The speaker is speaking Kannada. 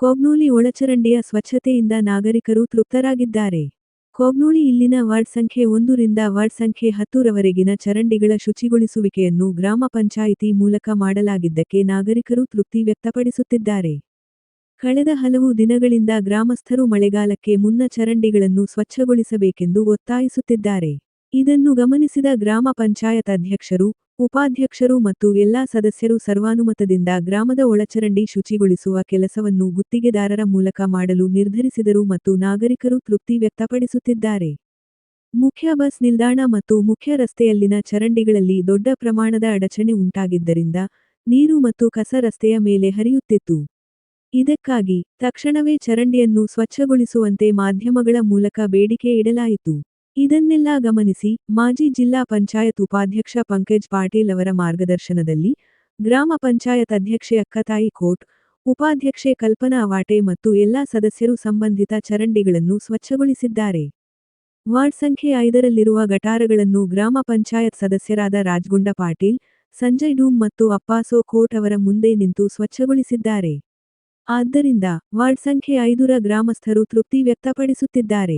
ಕೊಗ್ನೂಲಿ ಒಳಚರಂಡಿಯ ಸ್ವಚ್ಛತೆಯಿಂದ ನಾಗರಿಕರು ತೃಪ್ತರಾಗಿದ್ದಾರೆ. ಕೋಗ್ನೂಲಿ ಇಲ್ಲಿನ ವಾರ್ಡ್ ಸಂಖ್ಯೆ ಒಂದರಿಂದ ವಾರ್ಡ್ ಸಂಖ್ಯೆ ಹತ್ತರವರೆಗಿನ ಚರಂಡಿಗಳ ಶುಚಿಗೊಳಿಸುವಿಕೆಯನ್ನು ಗ್ರಾಮ ಪಂಚಾಯಿತಿ ಮೂಲಕ ಮಾಡಲಾಗಿದ್ದಕ್ಕೆ ನಾಗರಿಕರು ತೃಪ್ತಿ ವ್ಯಕ್ತಪಡಿಸುತ್ತಿದ್ದಾರೆ. ಕಳೆದ ಹಲವು ದಿನಗಳಿಂದ ಗ್ರಾಮಸ್ಥರು ಮಳೆಗಾಲಕ್ಕೆ ಮುನ್ನ ಚರಂಡಿಗಳನ್ನು ಸ್ವಚ್ಛಗೊಳಿಸಬೇಕೆಂದು ಒತ್ತಾಯಿಸುತ್ತಿದ್ದಾರೆ. ಇದನ್ನು ಗಮನಿಸಿದ ಗ್ರಾಮ ಪಂಚಾಯತ್ ಅಧ್ಯಕ್ಷರು ಉಪಾಧ್ಯಕ್ಷರು ಮತ್ತು ಎಲ್ಲಾ ಸದಸ್ಯರು ಸರ್ವಾನುಮತದಿಂದ ಗ್ರಾಮದ ಒಳಚರಂಡಿ ಶುಚಿಗೊಳಿಸುವ ಕೆಲಸವನ್ನು ಗುತ್ತಿಗೆದಾರರ ಮೂಲಕ ಮಾಡಲು ನಿರ್ಧರಿಸಿದರು ಮತ್ತು ನಾಗರಿಕರು ತೃಪ್ತಿ ವ್ಯಕ್ತಪಡಿಸುತ್ತಿದ್ದಾರೆ. ಮುಖ್ಯ ಬಸ್ ನಿಲ್ದಾಣ ಮತ್ತು ಮುಖ್ಯ ರಸ್ತೆಯಲ್ಲಿನ ಚರಂಡಿಗಳಲ್ಲಿ ದೊಡ್ಡ ಪ್ರಮಾಣದ ಅಡಚಣೆ ಉಂಟಾಗಿದ್ದರಿಂದ ನೀರು ಮತ್ತು ಕಸ ರಸ್ತೆಯ ಮೇಲೆ ಹರಿಯುತ್ತಿತ್ತು. ಇದಕ್ಕಾಗಿ ತಕ್ಷಣವೇ ಚರಂಡಿಯನ್ನು ಸ್ವಚ್ಛಗೊಳಿಸುವಂತೆ ಮಾಧ್ಯಮಗಳ ಮೂಲಕ ಬೇಡಿಕೆ ಇಡಲಾಯಿತು. ಇದನ್ನೆಲ್ಲ ಗಮನಿಸಿ ಮಾಜಿ ಜಿಲ್ಲಾ ಪಂಚಾಯತ್ ಉಪಾಧ್ಯಕ್ಷ ಪಂಕಜ್ ಪಾಟೀಲ್ ಅವರ ಮಾರ್ಗದರ್ಶನದಲ್ಲಿ ಗ್ರಾಮ ಪಂಚಾಯತ್ ಅಧ್ಯಕ್ಷೆ ಅಕ್ಕತಾಯಿ ಕೋಟ್, ಉಪಾಧ್ಯಕ್ಷೆ ಕಲ್ಪನಾ ವಾಟೆ ಮತ್ತು ಎಲ್ಲಾ ಸದಸ್ಯರು ಸಂಬಂಧಿತ ಚರಂಡಿಗಳನ್ನು ಸ್ವಚ್ಛಗೊಳಿಸಿದ್ದಾರೆ. ವಾರ್ಡ್ ಸಂಖ್ಯೆ ಐದರಲ್ಲಿರುವ ಗಟಾರಗಳನ್ನು ಗ್ರಾಮ ಪಂಚಾಯತ್ ಸದಸ್ಯರಾದ ರಾಜ್ಗುಂಡ ಪಾಟೀಲ್, ಸಂಜಯ್ ಡೂಮ್ ಮತ್ತು ಅಪ್ಪಾಸೋ ಕೋಟ್ ಅವರ ಮುಂದೆ ನಿಂತು ಸ್ವಚ್ಛಗೊಳಿಸಿದ್ದಾರೆ. ಆದ್ದರಿಂದ ವಾರ್ಡ್ ಸಂಖ್ಯೆ ಐದರ ಗ್ರಾಮಸ್ಥರು ತೃಪ್ತಿ ವ್ಯಕ್ತಪಡಿಸುತ್ತಿದ್ದಾರೆ.